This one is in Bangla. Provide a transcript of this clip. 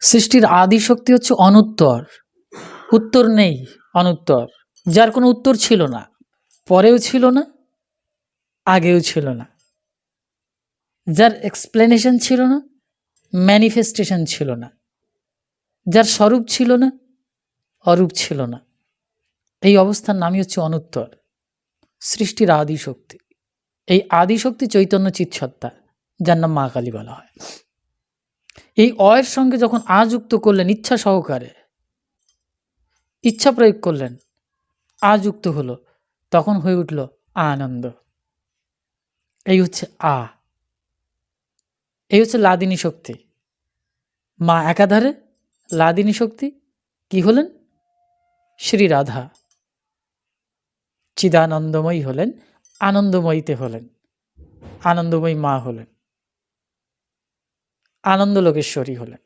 সৃষ্টির আদি শক্তি হচ্ছে অনুত্তর। উত্তর নেই, অনুত্তর। যার কোনো উত্তর ছিল না, পরেও ছিল না, আগেও ছিল না। যার এক্সপ্লেনেশন ছিল না ম্যানিফেস্টেশন ছিল না। যার স্বরূপ ছিল না, অরূপ ছিল না। এই অবস্থার নামই হচ্ছে অনুত্তর, সৃষ্টির আদি শক্তি। এই আদি শক্তি চৈতন্য চিৎসত্তা, যার নাম মা কালী বলা হয়। এই অয়ের সঙ্গে যখন আ যুক্ত করলেন ইচ্ছা সহকারে, ইচ্ছা প্রয়োগ করলেন, আ যুক্ত হলো, তখন হয়ে উঠল আনন্দ। এই হচ্ছে আ। এই হচ্ছে লাদিনী শক্তি। মা একাধারে লাদিনী শক্তি, কি হলেন? শ্রী রাধা। চিদানন্দময়ী হলেন, আনন্দময়ীতে হলেন, আনন্দময়ী মা হলেন। আনন্দ লোকেশ্বরী হলেন।